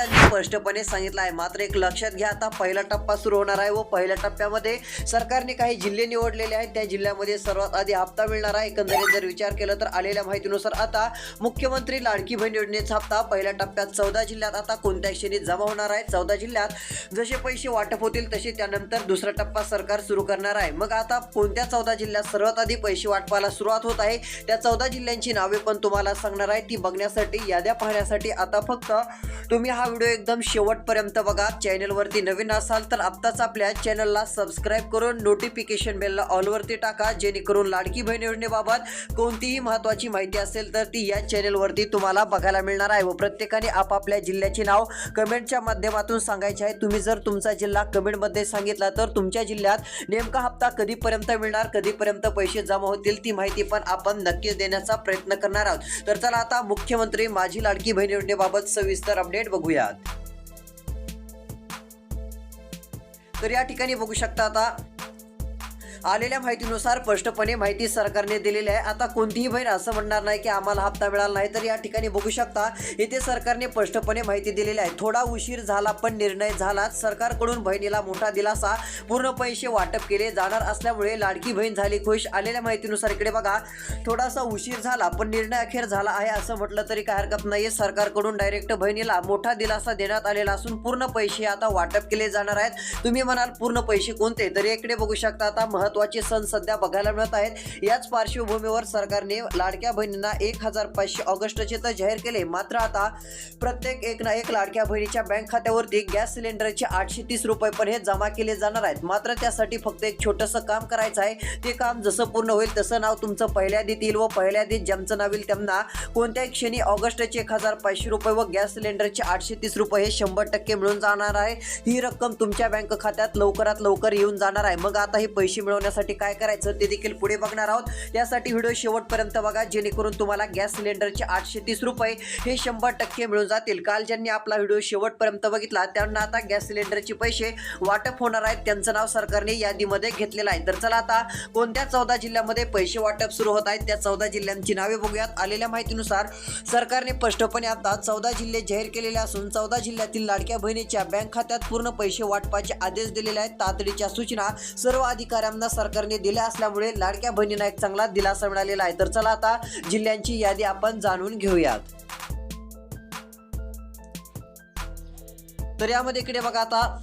त्यांनी स्पष्टपणे सांगितलं आहे. मात्र एक लक्षात घ्या आता पहिला टप्पा सुरू होणार आहे व पहिल्या टप्प्यामध्ये सरकारने काही जिल्हे निवडलेले आहेत. त्या जिल्ह्यामध्ये सर्वात आधी हप्ता मिळणार आहे. एकंदरीत जर विचार केला तर आलेल्या माहितीनुसार आता मुख्यमंत्री लाडकी बहीण योजनेचा हप्ता पहिल्या टप्प्यात चौदा जिल्ह्यात आता कोणत्या क्षणी जमा होणार आहे. चौदा जिल्ह्यात जसे पैसे वाटप होतील तसे त्यानंतर दुसरा टप्पा सरकार सुरू करणार आहे. मग आता कोणत्या चौदा जिल्ह्यात सर्वात आधी पैसे वाटपाला सुरुवात होत आहे? त्या चौदा जिल्ह्यांची नावे पण तुम्हाला सांगणार आहे. ती बघण्यासाठी याद्या पाहण्यासाठी आता फक्त तुम्ही हा व्हिडिओ एकदम शेवटपर्यंत बघा. चॅनलवरती नवीन असाल तर आत्ताच आपल्या चॅनलला सबस्क्राईब करून नोटिफिकेशन बेलला ऑलवरती टाका. जेणेकरून लाडकी बहीण योजनेबाबत कोणतीही महत्त्वाची माहिती असेल तर ती या चॅनलवरती तुम्हाला बघायला मिळणार आहे. व प्रत्येकाने आपापल्या जिल्ह्याचे नाव कमेंटच्या माध्यमातून सांगायचे आहे. तुम्ही जर तुमचा जिल्हा कमेंटमध्ये सांगितला तर तुमच्या जिल्ह्यात नेमका हप्ता कधीपर्यंत मिळणार कधीपर्यंत पैसे जमा होतील ती माहिती पण आपण नक्कीच देण्याचा प्रयत्न करणार आहोत. तर चला आता मुख्यमंत्री माझी लाडकी बहीण योजनेबाबत सविस्तर अपडेट बघूया. बघूयात तर या ठिकाणी बघू शकता आता आलेल्या माहितीनुसार स्पष्टपणे माहिती सरकारने दिलेली आहे. आता कोणतीही बहीण असं म्हणणार नाही की आम्हाला हप्ता मिळाला नाही तर या ठिकाणी बघू शकता इथे सरकारने स्पष्टपणे माहिती दिलेली आहे. थोडा उशीर झाला पण निर्णय झालाच सरकारकडून बहिणीला मोठा दिलासा पूर्ण पैसे वाटप केले जाणार असल्यामुळे लाडकी बहीण झाली खुश आलेल्या माहितीनुसार इकडे बघा. थोडासा उशीर झाला पण निर्णय अखेर झाला आहे असं म्हटलं तरी काय हरकत नाही सरकारकडून डायरेक्ट बहिणीला मोठा दिलासा देण्यात आलेला असून पूर्ण पैसे आता वाटप केले जाणार आहेत. तुम्ही म्हणाल पूर्ण पैसे कोणते? तर इकडे बघू शकता आता महत्त्वाचे सण सध्या बघायला मिळत आहेत. याच पार्श्वभूमीवर सरकारने लाडक्या बहिणींना एक हजार पाचशे ऑगस्टचे तर जाहीर केले. मात्र आता प्रत्येक एक ना एक लाडक्या बहिणीच्या बँक खात्यावरती गॅस सिलेंडरचे आठशे तीस रुपये पण हे जमा केले जाणार आहेत. मात्र त्यासाठी फक्त एक छोटंसं काम करायचं आहे. ते काम जसं पूर्ण होईल तसं नाव तुमचं पहिल्या आधीत येईल व पहिल्या आधीत ज्यांचं नाव येईल त्यांना कोणत्याही क्षणी ऑगस्टचे एक हजार पाचशे रुपये व गॅस सिलेंडरचे आठशे तीस रुपये हे शंभर टक्के मिळून जाणार आहे. ही रक्कम तुमच्या बँक खात्यात लवकरात लवकर येऊन जाणार आहे. मग आता हे पैसे मिळवण्यासाठी काय करायचं ते देखील पुढे बघणार आहोत. त्यासाठी व्हिडिओ शेवटपर्यंत बघा जेणेकरून तुम्हाला गॅस सिलेंडरचे आठशे तीस रुपये हे शंभर टक्के मिळून जातील. काल ज्यांनी आपला व्हिडिओ शेवटपर्यंत बघितला त्यांना आता गॅस सिलेंडरचे पैसे वाटप होणार आहेत. त्यांचं नाव सरकारने यादीमध्ये घेतलेलं आहे. तर चला आता कोणत्या चौदा जिल्ह्यामध्ये पैसे वाटप सुरू होत आहेत त्या चौदा जिल्ह्यांची नावे बघूयात. आलेल्या माहितीनुसार सरकारने स्पष्टपणे आता चौदा जिल्हे जाहीर केलेले असून चौदा जिल्ह्यातील लाडक्या बहिणीच्या बँक खात्यात पूर्ण पैसे वाटपाचे आदेश दिलेले आहेत. तातडीच्या सूचना सर्व अधिकाऱ्यांना सरकारने दिल्या असल्यामुळे लाडक्या बहिणींना एक चांगला दिलासा मिळालेला आहे. तर चला आता जिल्ह्यांची यादी आपण जाणून घेऊयात. तर यामध्ये इकडे बघा आता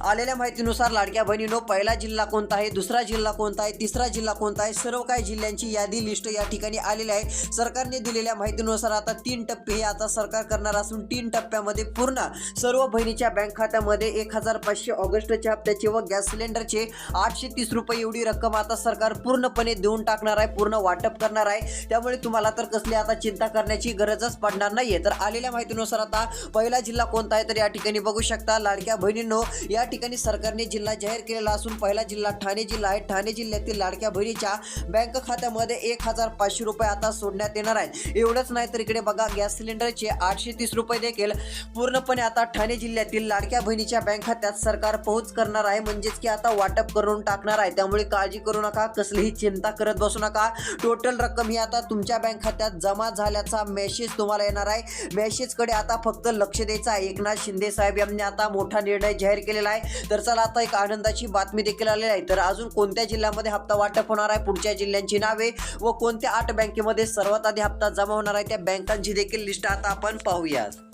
आलेल्या माहितीनुसार लाडक्या बहिणीनो पहिला जिल्हा कोणता आहे दुसरा जिल्हा कोणता आहे तिसरा जिल्हा कोणता आहे सर्व काही जिल्ह्यांची यादी लिस्ट या ठिकाणी आलेली आहे. सरकारने दिलेल्या माहितीनुसार आता तीन टप्पे हे आता सरकार करणार असून तीन टप्प्यामध्ये पूर्ण सर्व बहिणीच्या बँक खात्यामध्ये एक हजार पाचशे ऑगस्टच्या हप्त्याचे व गॅस सिलेंडरचे आठशे तीस रुपये एवढी रक्कम आता सरकार पूर्णपणे देऊन टाकणार आहे पूर्ण वाटप करणार आहे. त्यामुळे तुम्हाला तर कसली आता चिंता करण्याची गरजच पडणार नाहीये. तर आलेल्या माहितीनुसार आता पहिला जिल्हा कोणता आहे तर या ठिकाणी बघू शकता. लाडक्या बहिणींनो या ठिकाणी सरकारने जिल्हा जाहीर केलेला असून पहिला जिल्हा ठाणे जिल्हा आहे. ठाणे जिल्ह्यातील लाडक्या बहिणीच्या बँक खात्यामध्ये एक हजार पाचशे रुपये आता सोडण्यात येणार आहेत. एवढंच नाही तर इकडे बघा गॅस सिलेंडरचे आठशे तीस रुपये देखील पूर्णपणे आता ठाणे जिल्ह्यातील लाडक्या बहिणीच्या बँक खात्यात सरकार पोहोच करणार आहे. म्हणजेच की आता वाटप करून टाकणार आहे. त्यामुळे काळजी करू नका कसलीही चिंता करत बसू नका. टोटल रक्कम ही आता तुमच्या बँक खात्यात जमा झाल्याचा मेसेज तुम्हाला येणार आहे. मेसेजकडे आता फक्त लक्ष द्यायचं आहे. एकनाथ शिंदे साहेब यांनी आता मोठा निर्णय जाहीर केलेला आहे. तर चला आता एक आनंदाची बातमी देखील आलेली आहे. तर अजून कोणत्या जिल्ह्यामध्ये हप्ता वाटप होणार आहे? पुढच्या जिल्ह्यांची नावे व कोणत्या आठ बँकेमध्ये सर्वात आधी हप्ता जमा होणार आहे? त्या बँकांची देखील लिस्ट आता आपण पाहूयात.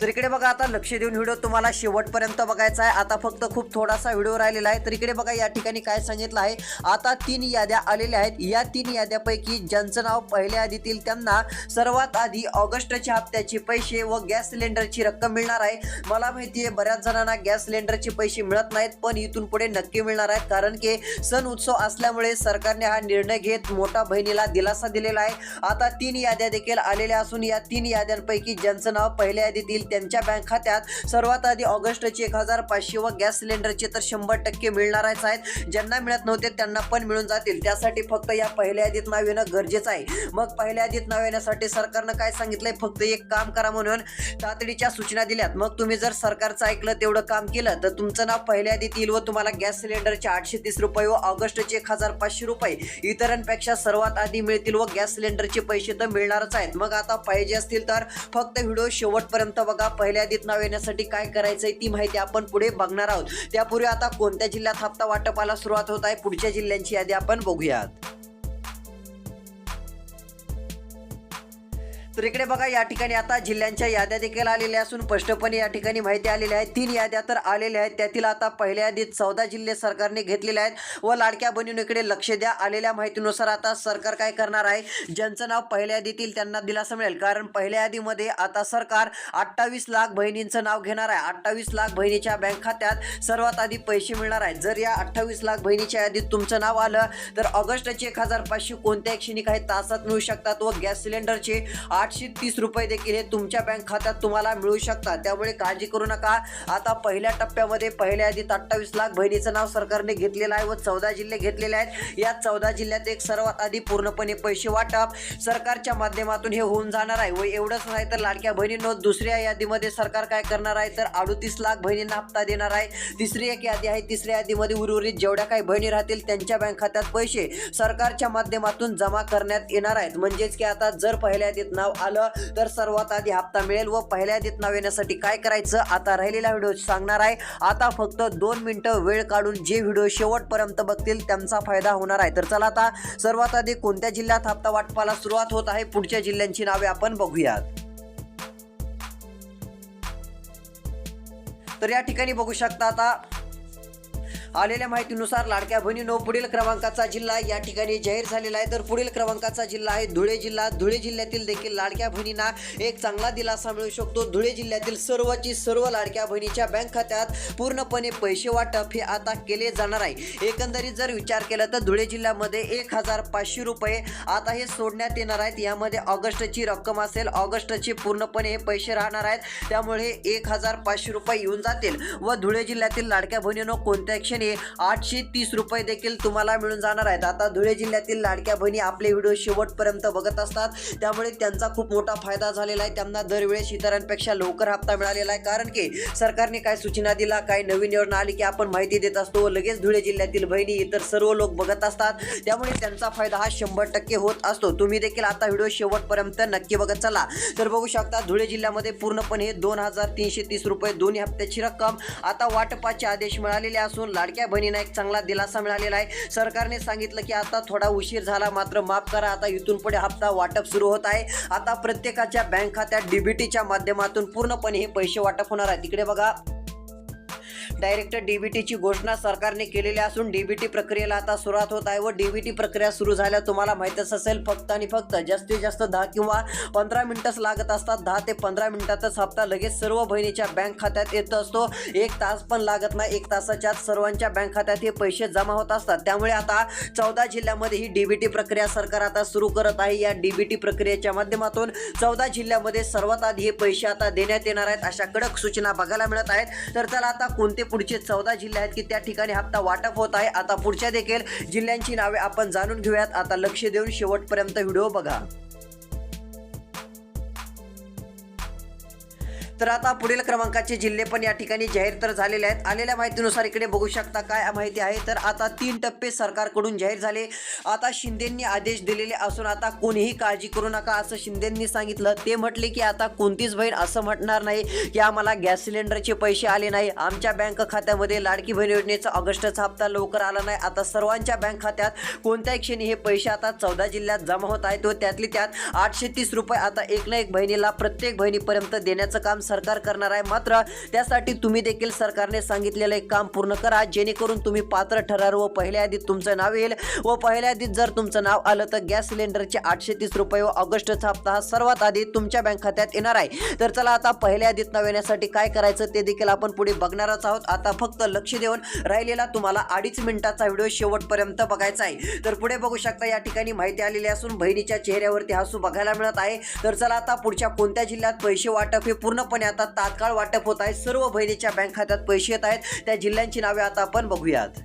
तर इकडे बघा आता लक्ष देऊन व्हिडिओ तुम्हाला शेवटपर्यंत बघायचा आहे. आता फक्त खूप थोडासा व्हिडिओ राहिलेला आहे. तर इकडे बघा या ठिकाणी काय सांगितलं आहे. आता तीन याद्या आलेल्या आहेत. या तीन याद्यापैकी ज्यांचं नाव पहिल्या यादीतील त्यांना सर्वात आधी ऑगस्टच्या हप्त्याचे पैसे व गॅस सिलेंडरची रक्कम मिळणार आहे. मला माहिती आहे बऱ्याच जणांना गॅस सिलेंडरचे पैसे मिळत नाहीत पण इथून पुढे नक्की मिळणार आहेत. कारण की सण उत्सव असल्यामुळे सरकारने हा निर्णय घेत मोठा बहिणीला दिलासा दिलेला आहे. आता तीन याद्या देखील आलेल्या असून या तीन याद्यांपैकी ज्यांचं नाव पहिल्या यादीतील त्यांच्या बँक खात्यात सर्वात आधी ऑगस्टचे एक हजार पाचशे व गॅस सिलेंडरचे तर शंभर टक्के मिळणारच आहेत. ज्यांना मिळत नव्हते त्यांना पण मिळून जातील. त्यासाठी फक्त या पहिल्या यादीत नाव येणं गरजेचं आहे. मग पहिल्या यादीत नाव येण्यासाठी सरकारनं काय सांगितलंय? फक्त एक काम करा म्हणून तातडीच्या सूचना दिल्यात. मग तुम्ही जर सरकारचं ऐकलं तेवढं काम केलं तर तुमचं नाव पहिल्या यादीत येईल व तुम्हाला गॅस सिलेंडरचे आठशे तीस रुपये व ऑगस्टचे एक हजार पाचशे रुपये इतरांपेक्षा सर्वात आधी मिळतील व गॅस सिलेंडरचे पैसे तर मिळणारच आहेत. मग आता पाहिजे असतील तर फक्त व्हिडिओ शेवटपर्यंत बघा. पहिल्या यादीत नाव येण्यासाठी काय करायचंय ती माहिती आपण पुढे बघणार आहोत. त्यापूर्वी आता कोणत्या जिल्ह्यात हप्ता वाटपाला सुरुवात होत आहे पुढच्या जिल्ह्यांची यादी आपण बघूयात. तर इकडे बघा या ठिकाणी आता जिल्ह्यांच्या याद्या देखील आलेल्या असून स्पष्टपणे या ठिकाणी माहिती आलेली आहे. तीन याद्या तर आलेल्या आहेत. त्यातील आता पहिल्या यादीत चौदा जिल्हे सरकारने घेतलेले आहेत व लाडक्या बहिणीकडे लक्ष द्या. आलेल्या माहितीनुसार आता सरकार काय करणार आहे? ज्यांचं नाव पहिल्या यादीतील त्यांना दिलासा मिळेल. कारण पहिल्या यादीमध्ये आता सरकार अठ्ठावीस लाख बहिणींचं नाव घेणार आहे. अठ्ठावीस लाख बहिणीच्या बँक खात्यात सर्वात आधी पैसे मिळणार आहेत जर या अठ्ठावीस लाख बहिणीच्या यादीत तुमचं नाव आलं तर ऑगस्टचे एक हजार पाचशे कोणत्याही क्षणी काही तासात मिळू शकतात व गॅस सिलेंडरचे आठ आठशे तीस रुपये देखील हे तुमच्या बँक खात्यात तुम्हाला मिळू शकतात. त्यामुळे काळजी करू नका. आता पहिल्या टप्प्यामध्ये पहिल्या यादीत अठ्ठावीस लाख बहिणीचं नाव सरकारने घेतलेलं आहे व चौदा जिल्हे घेतलेले आहेत. या चौदा जिल्ह्यात एक सर्वात आधी पूर्णपणे पैसे वाटप सरकारच्या माध्यमातून हे होऊन जाणार आहे. व एवढंच नाही तर लाडक्या बहिणींनो दुसऱ्या यादीमध्ये सरकार काय करणार आहे? तर अडतीस लाख बहिणींना हप्ता देणार आहे. तिसरी एक यादी आहे. तिसऱ्या यादीमध्ये उर्वरित जेवढ्या काही बहिणी राहतील त्यांच्या बँक खात्यात पैसे सरकारच्या माध्यमातून जमा करण्यात येणार आहेत. म्हणजेच की आता जर पहिल्या यादीत नाव आलं तर सर्वात आधी हप्ता मिळेल व पहिल्या आधीत नाव येण्यासाठी काय करायचं आता राहिलेला व्हिडिओ सांगणार आहे. आता फक्त दोन मिनिटं वेळ काढून जे व्हिडिओ शेवटपर्यंत बघतील त्यांचा फायदा होणार आहे. तर चला आता सर्वात आधी कोणत्या जिल्ह्यात हप्ता वाटपाला सुरुवात होत आहे? पुढच्या जिल्ह्यांची नावे आपण बघूयात. तर या ठिकाणी बघू शकता आता आलेल्या माहितीनुसार लाडक्या बहिणीनो पुढील क्रमांकाचा जिल्हा या ठिकाणी जाहीर झालेला आहे. तर पुढील क्रमांकाचा जिल्हा आहे धुळे जिल्हा. धुळे जिल्ह्यातील देखील लाडक्या बहिणींना एक चांगला दिलासा मिळू शकतो. धुळे जिल्ह्यातील सर्वची सर्व लाडक्या बहिणीच्या बँक खात्यात पूर्णपणे पैसे वाटप हे आता केले जाणार आहे. एकंदरीत जर विचार केला तर धुळे जिल्ह्यामध्ये एक हजार पाचशे रुपये आता हे सोडण्यात येणार आहेत. यामध्ये ऑगस्टची रक्कम असेल. ऑगस्टचे पूर्णपणे हे पैसे राहणार आहेत. त्यामुळे एक हजार पाचशे रुपये येऊन जातील व धुळे जिल्ह्यातील लाडक्या बहिणीनं कोणत्या क्षणी आठशे तीस रुपये देखील तुम्हाला मिळून जाणार आहेत. आता धुळे जिल्ह्यातील लाडक्या बहिणी आपले व्हिडिओ शेवटपर्यंत बघत असतात. त्यामुळे त्यांचा खूप मोठा फायदा झालेला आहे. त्यांना दरवेळेस इतरांपेक्षा लवकर हप्ता मिळालेला आहे. कारण की सरकारने काय सूचना दिला काय नवीन योजना आली की आपण माहिती देत असतो. लगेच धुळे जिल्ह्यातील बहिणी इतर सर्व लोक बघत असतात. त्यामुळे त्यांचा फायदा हा शंभर टक्के होत असतो. तुम्ही देखील आता व्हिडिओ शेवटपर्यंत नक्की बघत चला. तर बघू शकता धुळे जिल्ह्यामध्ये पूर्णपणे दोन हजार तीनशे तीस रुपये दोन्ही हप्त्याची रक्कम आता वाटपाचे आदेश मिळालेले असून लाडक्या बहिणींना एक चांगला दिलासा मिळालेला आहे. सरकारने सांगितलं की आता थोडा उशीर झाला मात्र माफ करा आता इथून पुढे हप्ता वाटप सुरू होत आहे. आता प्रत्येकाच्या बँक खात्यात डीबीटीच्या माध्यमातून पूर्णपणे हे पैसे वाटप होणार आहे. तिकडे बघा. डायरेक्ट डीबीटीची घोषणा सरकारने केलेली असून डीबीटी प्रक्रियेला आता सुरुवात होत आहे व डीबीटी प्रक्रिया सुरू झाल्या तुम्हाला माहीतच असेल फक्त आणि फक्त जास्तीत जास्त दहा किंवा पंधरा मिनिटच लागत असतात. दहा ते पंधरा मिनिटातच हप्ता लगेच सर्व बहिणीच्या बँक खात्यात येत असतो. एक तास पण लागत नाही. एक तासाच्या आत सर्वांच्या बँक खात्यात हे पैसे जमा होत असतात. त्यामुळे आता चौदा जिल्ह्यामध्ये ही डीबीटी प्रक्रिया सरकार आता सुरू करत आहे. या डीबीटी प्रक्रियेच्या माध्यमातून चौदा जिल्ह्यामध्ये सर्वात आधी हे पैसे आता देण्यात येणार आहेत. अशा कडक सूचना बघायला मिळत आहेत. तर चला आता कोणते पुढचे चौदा जिल्हे आहेत की त्या ठिकाणी हप्ता वाटप होत आहे. आता पुढच्या देखील जिल्ह्यांची नावे आपण जाणून घेऊयात. आता लक्ष देऊन शेवटपर्यंत व्हिडिओ बघा. तर आता पुढील क्रमांकाचे जिल्हे पण या ठिकाणी जाहीर तर झालेले आहेत. आलेल्या माहितीनुसार इकडे बघू शकता काय माहिती आहे. तर आता तीन टप्पे सरकारकडून जाहीर झाले. आता शिंदेंनी आदेश दिलेले असून आता कोणीही काळजी करू नका असं शिंदेंनी सांगितलं. ते म्हटले की आता कोणतीच बहीण असं म्हटणार नाही की आम्हाला गॅस सिलेंडरचे पैसे आले नाही. आमच्या बँक खात्यामध्ये लाडकी बहीण योजनेचा ऑगस्टचा हप्ता लवकर आला नाही. आता सर्वांच्या बँक खात्यात कोणत्याही क्षणी हे पैसे आता चौदा जिल्ह्यात जमा होत आहेत व त्यातली त्यात आठशे तीस रुपये आता एक ना एक बहिणीला प्रत्येक बहिणीपर्यंत देण्याचं काम सरकार करणार आहे. मात्र त्यासाठी तुम्ही देखील सरकारने सांगितलेलं एक काम पूर्ण करा. जेणेकरून तुम्ही पात्र ठराल व पहिल्या यादीत तुमचं नाव येईल. व पहिल्या यादीत जर तुमचं नाव आलं तर गॅस सिलेंडरचे आठशे तीस रुपये व ऑगस्टचा हप्ता हा सर्वात आधी तुमच्या बँक खात्यात येणार आहे. तर चला आता पहिल्या यादीत नाव येण्यासाठी काय करायचं ते देखील आपण पुढे बघणारच आहोत. आता फक्त लक्ष देऊन राहिलेला तुम्हाला अडीच मिनिटाचा व्हिडिओ शेवटपर्यंत बघायचा आहे. तर पुढे बघू शकता या ठिकाणी माहिती आलेली असून बहिणीच्या चेहऱ्यावरती हसू बघायला मिळत आहे. तर चला आता पुढच्या कोणत्या जिल्ह्यात पैसे वाटप हे पूर्णपणे आपण आता तात्काळ वाटप होत आहे. सर्व बहिणीच्या बँक खात्यात पैसे येत आहेत. त्या जिल्ह्यांची नावे आता आपण बघूयात.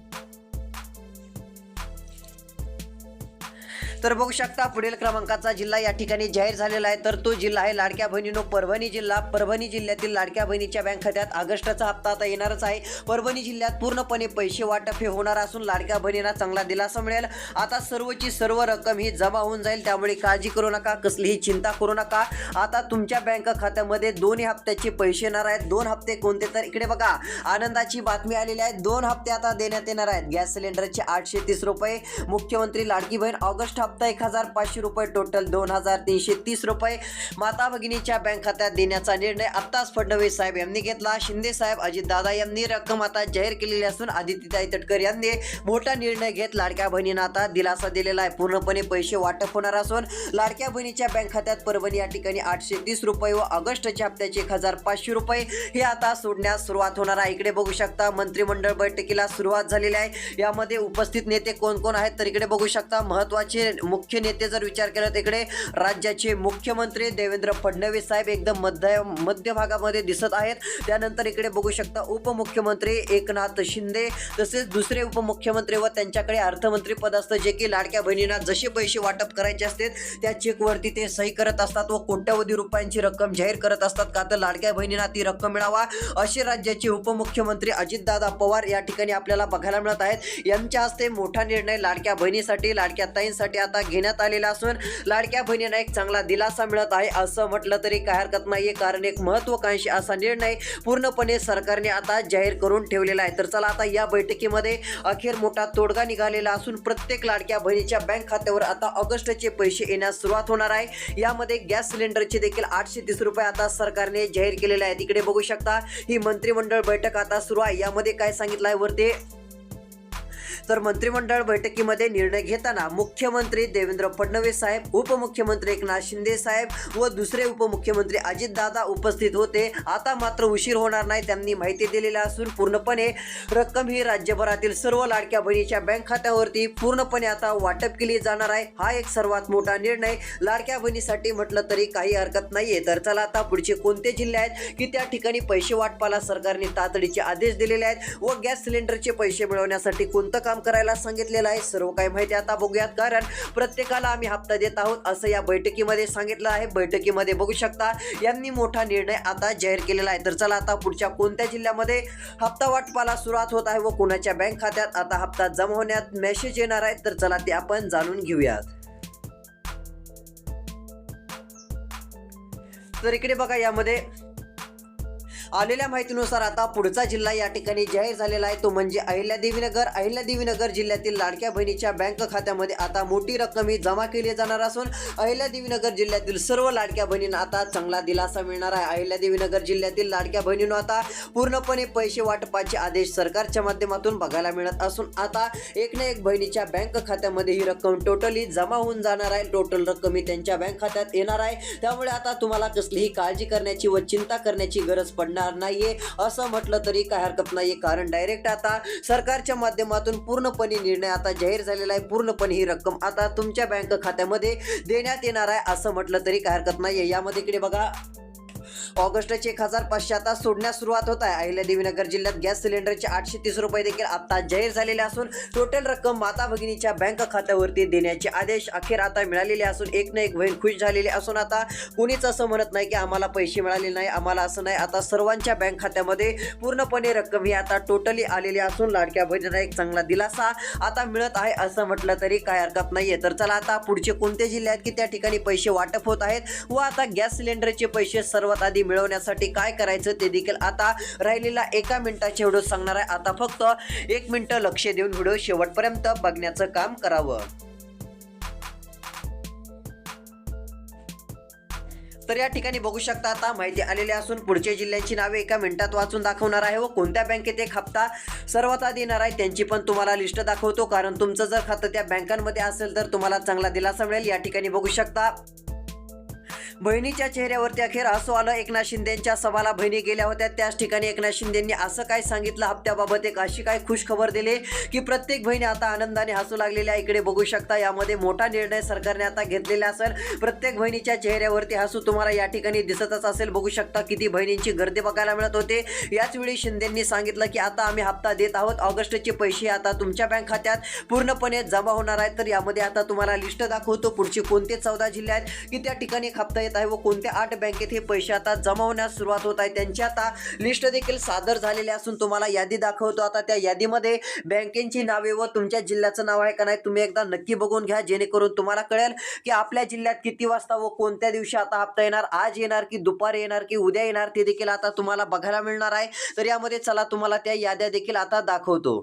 तर बघू शकता पुढील क्रमांकाचा जिल्हा या ठिकाणी जाहीर झालेला आहे. तर तो जिल्हा आहे लाडक्या बहिणीनो परभणी जिल्हा. परभणी जिल्ह्यातील लाडक्या बहिणीच्या बँक खात्यात ऑगस्टचा हप्ता आता येणारच आहे. परभणी जिल्ह्यात पूर्णपणे पैसे वाटप हे होणार असून लाडक्या बहिणींना चांगला दिलासा मिळेल. आता सर्वची सर्व रक्कम ही जमा होऊन जाईल त्यामुळे काळजी करू नका कसलीही चिंता करू नका. आता तुमच्या बँक खात्यामध्ये दोन्ही हप्त्याचे पैसे येणार आहेत. दोन हप्ते कोणते तर इकडे बघा. आनंदाची बातमी आलेली आहे. दोन हप्ते आता देण्यात येणार आहेत. गॅस सिलेंडरचे आठशे तीस रुपये. मुख्यमंत्री लाडकी बहीण ऑगस्ट हप्ता एक हजार पाचशे रुपये टोटल दोन हजार तीनशे तीस रुपये. माता भगिनीच्या बँक खात्यात देण्याचा निर्णय आत्ताच फडणवीस साहेब यांनी घेतला. शिंदे साहेब अजितदादा यांनी रक्कम आता जाहीर केलेली असून आदित्यताई तटकर यांनी मोठा निर्णय घेत लाडक्या बहिणींना आता दिलासा दिलेला आहे. पूर्णपणे पैसे वाटप होणार असून लाडक्या बहिणीच्या बँक खात्यात परभणी या ठिकाणी आठशे तीस रुपये व ऑगस्टच्या हप्त्याचे एक हजार पाचशे रुपये हे आता सोडण्यास सुरुवात होणार आहे. इकडे बघू शकता मंत्रिमंडळ बैठकीला सुरुवात झालेली आहे. यामध्ये उपस्थित नेते कोण कोण आहेत तर इकडे बघू शकता महत्त्वाचे मुख्य नेते जर विचार केला तर इकडे राज्याचे मुख्यमंत्री देवेंद्र फडणवीस साहेब एकदम मध्य मध्य भागामध्ये दिसत आहेत. त्यानंतर इकडे बघू शकता उपमुख्यमंत्री एकनाथ शिंदे तसेच दुसरे उपमुख्यमंत्री व त्यांच्याकडे अर्थमंत्री पद असतं जे की लाडक्या बहिणींना जसे पैसे वाटप करायचे असते त्या चेकवरती ते सही करत असतात व कोट्यावधी रुपयांची रक्कम जाहीर करत असतात का तर लाडक्या बहिणींना ती रक्कम मिळावा. असे राज्याचे उपमुख्यमंत्री अजितदादा पवार या ठिकाणी आपल्याला बघायला मिळत आहेत. यांच्या हस्ते मोठा निर्णय लाडक्या बहिणीसाठी लाडक्या ताईंसाठी आता घेण्यात आलेला असून लाडक्या बहिणींना एक चांगला दिलासा मिळत आहे. असं म्हटलं तरी काय हरकत नाही कारण एक महत्वाकांक्षी असा निर्णय पूर्णपणे सरकारने आता जाहीर करून ठेवलेला आहे. तर चला आता या बैठकीमध्ये अखेर मोठा तोडगा निघालेला असून प्रत्येक लाडक्या बहिणीच्या बँक खात्यावर आता ऑगस्टचे पैसे येण्यास सुरुवात होणार आहे. यामध्ये गॅस सिलेंडरचे देखील आठशे तीस रुपये आता सरकारने जाहीर केलेले आहे तिकडे बघू शकता ही मंत्रिमंडळ बैठक आता सुरू आहे. यामध्ये काय सांगितलं आहे वरती? तर मंत्रिमंडळ बैठकीमध्ये निर्णय घेताना मुख्यमंत्री देवेंद्र फडणवीस साहेब उपमुख्यमंत्री एकनाथ शिंदे साहेब व दुसरे उपमुख्यमंत्री अजितदादा उपस्थित होते. आता मात्र उशीर होणार नाही त्यांनी माहिती दिलेली असून पूर्णपणे रक्कम ही राज्यभरातील सर्व लाडक्या बहिणीच्या बँक खात्यावरती पूर्णपणे आता वाटप केली जाणार आहे. हा एक सर्वात मोठा निर्णय. लाडक्या बहिणीसाठी म्हटलं तरी काही हरकत नाहीये. तर चला आता पुढचे कोणते जिल्हे आहेत की त्या ठिकाणी पैसे वाटपाला सरकारने तातडीचे आदेश दिलेले आहेत व गॅस सिलेंडरचे पैसे मिळवण्यासाठी कोणतं काम करायला सांगितलेलं आहे. सर्व काही माहिती आता बघूयात. कारण प्रत्येकाला आम्ही हप्ता देत आहोत असं या बैठकीमध्ये सांगितलं आहे. बैठकीमध्ये बघू शकता यांनी मोठा निर्णय आता जाहीर केलेला आहे. तर चला आता पुढच्या कोणत्या जिल्ह्यामध्ये हप्ता वाटपाला सुरुवात होत आहे व कोणाच्या बँक खात्यात आता हप्ता जमा होण्यात मेसेज येणार आहे तर चला ते आपण जाणून घेऊयात. तर इकडे बघा यामध्ये आलेल्या माहितीनुसार आता पुढचा जिल्हा या ठिकाणी जाहीर झालेला आहे. तो म्हणजे अहिल्यादेवीनगर. अहिल्यादेवीनगर जिल्ह्यातील लाडक्या बहिणीच्या बँक खात्यामध्ये आता मोठी रक्कम ही जमा केली जाणार असून अहिल्यादेवीनगर जिल्ह्यातील सर्व लाडक्या बहिणींना आता चांगला दिलासा मिळणार आहे. अहिल्यादेवीनगर जिल्ह्यातील लाडक्या बहिणींना आता पूर्णपणे पैसे वाटपाचे आदेश सरकारच्या माध्यमातून बघायला मिळत असून आता एक ना एक बहिणीच्या बँक खात्यामध्ये ही रक्कम टोटली जमा होऊन जाणार आहे. टोटल रक्कम ही त्यांच्या बँक खात्यात येणार आहे. त्यामुळे आता तुम्हाला कसलीही काळजी करण्याची व चिंता करण्याची गरज पडणार नाहीये. असं म्हटलं तरी काय हरकत नाहीये. कारण डायरेक्ट आता सरकारच्या माध्यमातून पूर्णपणे निर्णय आता जाहीर झालेला आहे. पूर्णपणे ही रक्कम आता तुमच्या बँक खात्यामध्ये देण्यात येणार आहे. असं म्हटलं तरी काय हरकत नाहीये. यामध्ये इकडे बघा. ऑगस्टचे एक हजार पाचशे आता सोडण्यास सुरुवात होत आहे. अहिल्यादेवीनगर जिल्ह्यात गॅस सिलेंडरचे आठशे तीस रुपये देखील आता जाहीर झालेले असून टोटल रक्कम माता भगिनीच्या बँक खात्यावरती देण्याचे आदेश अखेर आता मिळालेले असून एक ना एक बहीण खुश झालेली असून आता कुणीच असं म्हणत नाही की आम्हाला पैसे मिळाले नाही आम्हाला असं नाही. आता सर्वांच्या बँक खात्यामध्ये पूर्णपणे रक्कम ही आता टोटली आलेली असून लाडक्या बहिणीला एक चांगला दिलासा आता मिळत आहे असं म्हटलं तरी काय हरकत नाहीये. तर चला आता पुढचे कोणते जिल्हे आहेत की त्या ठिकाणी पैसे वाटप होत आहेत व आता गॅस सिलेंडरचे पैसे सर्वात आधी मिळवण्यासाठी काय करायचं ते देखील आता राहिलेला एका मिनिटाचे व्हिडिओ सांगणार आहे. आता फक्त एक मिनिट लक्ष देऊन व्हिडिओ शेवटपर्यंत बघण्याचं काम करावं. तर या ठिकाणी बघू शकता आता माहिती आलेली असून पुढच्या जिल्ह्यांची नावे एका मिनिटात वाचून दाखवणार आहे व कोणत्या बँकेत एक हप्ता सर्वात आधी येणार आहे त्यांची पण तुम्हाला लिस्ट दाखवतो. कारण तुमचं जर खातं त्या बँकांमध्ये असेल तर तुम्हाला चांगला दिलासा मिळेल. या ठिकाणी बघू शकता. बहिणीच्या चेहऱ्यावरती अखेर हसू आलं एकनाथ शिंदेच्या सभाला बहिणी गेल्या होत्या. त्याच ठिकाणी एकनाथ शिंदेंनी असं काय सांगितलं? हप्त्याबाबत एक अशी काय खुश खबर दिली की प्रत्येक बहिणी आता आनंदाने हसू लागलेल्या इकडे बघू शकता. यामध्ये मोठा निर्णय सरकारने आता घेतलेला असेल. प्रत्येक बहिणीच्या चेहऱ्यावरती हसू तुम्हाला या ठिकाणी दिसतच असेल. बघू शकता किती बहिणींची गर्दी बघायला मिळत होते. याच वेळी शिंदेंनी सांगितलं की आता आम्ही हप्ता देत आहोत. ऑगस्टचे पैसे आता तुमच्या बँक खात्यात पूर्णपणे जमा होणार आहेत. तर यामध्ये आता तुम्हाला लिस्ट दाखवतो. पुढचे कोणते चौदा जिल्हे आहेत? की त्या ठिकाणी हप्ता येत आहे व कोणत्या आठ बँकेत हे पैसे आता जमा होण्यास सुरुवात होत आहे त्यांची आता लिस्ट देखील सादर झालेली असून तुम्हाला यादी दाखवतो. आता त्या यादीमध्ये बँकेची नावे व तुमच्या जिल्ह्याचं नाव आहे का नाही तुम्ही एकदा नक्की बघून घ्या जेणेकरून तुम्हाला कळेल की आपल्या जिल्ह्यात किती वाजता व कोणत्या दिवशी आता हप्ता येणार आज येणार की दुपारी येणार की उद्या येणार ते देखील आता तुम्हाला बघायला मिळणार आहे. तर यामध्ये चला तुम्हाला त्या याद्या देखील आता दाखवतो.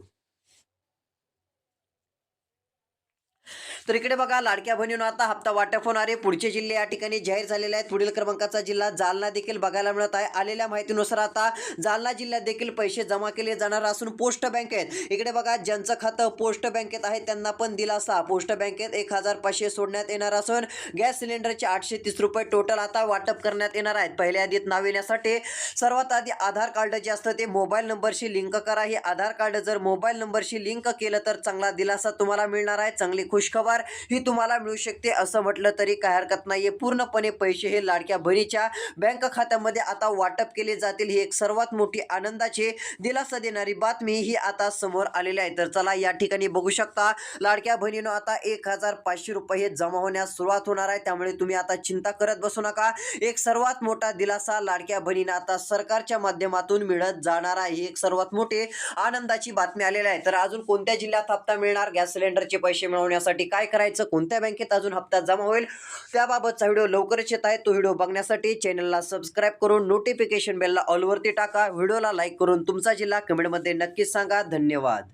तर इकडे बघा लाडक्या बहिणीनं आता हप्ता वाटप होणारे पुढचे जिल्हे या ठिकाणी जाहीर झालेले आहेत. पुढील क्रमांकाचा जिल्हा जालना देखील बघायला मिळत आहे. आलेल्या माहितीनुसार आता जालना जिल्ह्यात देखील पैसे जमा केले जाणार असून पोस्ट बँकेत इकडे बघा ज्यांचं खातं पोस्ट बँकेत आहे त्यांना पण दिलासा. पोस्ट बँकेत एक हजार पाचशे सोडण्यात येणार असून गॅस सिलेंडरचे आठशे तीस रुपये टोटल आता वाटप करण्यात येणार आहेत. पहिल्या यादीत नाव येण्यासाठी सर्वात आधी आधार कार्ड जे असतं ते मोबाईल नंबरशी लिंक करा. हे आधार कार्ड जर मोबाईल नंबरशी लिंक केलं तर चांगला दिलासा तुम्हाला मिळणार आहे. चांगली खुशखबर. ही तुम्हाला मिळू शकते. असं म्हटलं तरी काय हरकत नाहीये. पूर्णपणे पैसे हे लाडक्या बहिणीच्या बँक खात्यामध्ये आता वाटप केले जातील. ही एक सर्वात मोठी आनंदाची दिलासा देणारी बातमी ही आता समोर आलेली आहे. तर चला या ठिकाणी बघू शकता लाडक्या बहिणीनं आता एक हजार पाचशे रुपये हे जमा होण्यास सुरुवात होणार आहे. त्यामुळे तुम्ही आता चिंता करत बसू नका. एक सर्वात मोठा दिलासा लाडक्या बहिणीनं आता सरकारच्या माध्यमातून मिळत जाणार आहे. ही एक सर्वात मोठी आनंदाची बातमी आलेली आहे. तर अजून कोणत्या जिल्ह्यात हप्ता मिळणार? गॅस सिलेंडरचे पैसे मिळवण्यासाठी काय करायचं कोणत्या बँकेत अजून हप्ता जमा होईल त्याबाबतचा व्हिडिओ लवकरच येत आहे. तो व्हिडिओ बघण्यासाठी चॅनलला सबस्क्राईब करून नोटिफिकेशन बेलला ऑलवरती टाका. व्हिडिओला लाईक करून तुमचा जिल्हा कमेंटमध्ये नक्कीच सांगा. धन्यवाद.